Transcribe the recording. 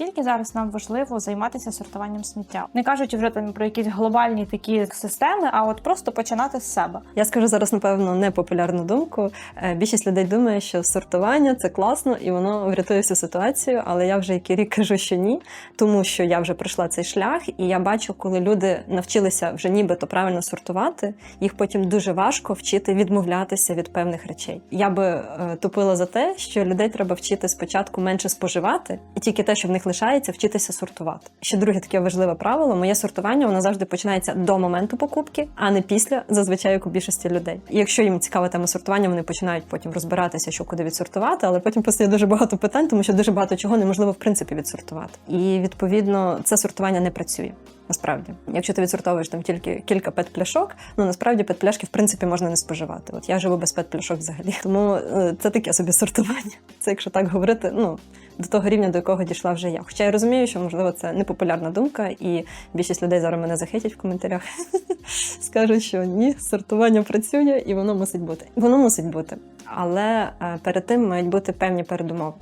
наскільки зараз нам важливо займатися сортуванням сміття? Не кажучи вже там про якісь глобальні такі системи, а от просто починати з себе. Я скажу зараз, напевно, непопулярну думку. Е, Більшість людей думає, що сортування це класно і воно врятує всю ситуацію. Але я вже який рік кажу, що ні, тому що я вже пройшла цей шлях, і я бачу, коли люди навчилися вже нібито правильно сортувати, їх потім дуже важко вчити відмовлятися від певних речей. Я би е, топила за те, що людей треба вчити спочатку менше споживати, і тільки те, що в них лишається, вчитися сортувати. Ще друге таке важливе правило: моє сортування воно завжди починається до моменту покупки, а не після, зазвичай як у більшості людей. І якщо їм цікава тема сортування, вони починають потім розбиратися, що куди відсортувати, але потім постає дуже багато питань, тому що дуже багато чого неможливо в принципі відсортувати. І відповідно це сортування не працює. Насправді, якщо ти відсортовуєш там тільки кілька пет-пляшок, ну насправді пет-пляшки в принципі можна не споживати. От я живу без пет-пляшок взагалі. Тому е, це таке собі сортування. Це якщо так говорити, ну до того рівня, до якого дійшла вже я. Хоча я розумію, що можливо це непопулярна думка, і більшість людей зараз мене захитять в коментарях. Скажуть, що ні, сортування працює і воно мусить бути. Воно мусить бути. Але е, перед тим мають бути певні передумови.